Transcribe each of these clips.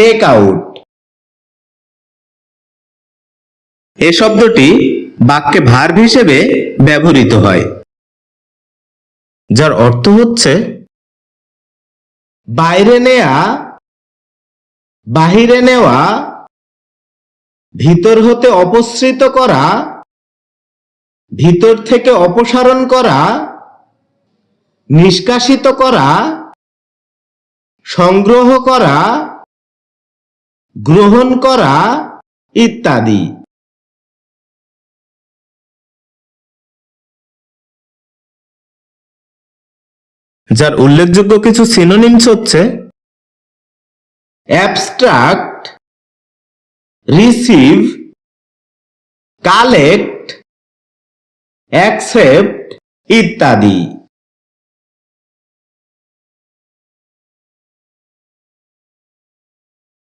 Take out এ শব্দটি বাক্যে verb হিসেবে ব্যবহৃত হয়, যার অর্থ হচ্ছে বাইরে নেয়া, বাহিরে নেওয়া, ভিতর হতে অপসৃত করা, ভিতর থেকে অপসারণ করা, নিষ্কাশিত করা, সংগ্রহ করা গ্রহণ করা ইত্যাদি। যার উল্লেখযোগ্য কিছু সিনোনিমস হচ্ছে অ্যাবস্ট্রাক্ট রিসিভ কালেক্ট অ্যাকসেপ্ট ইত্যাদি।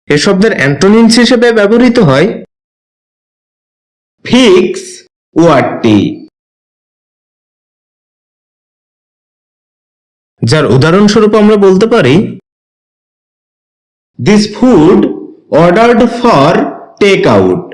এ শব্দের অ্যান্টোনিমস হিসেবে ব্যবহৃত হয় ফিক্স ওয়ার্ডটি যার উদাহরণস্বরূপ আমরা বলতে পারি this food ordered for take out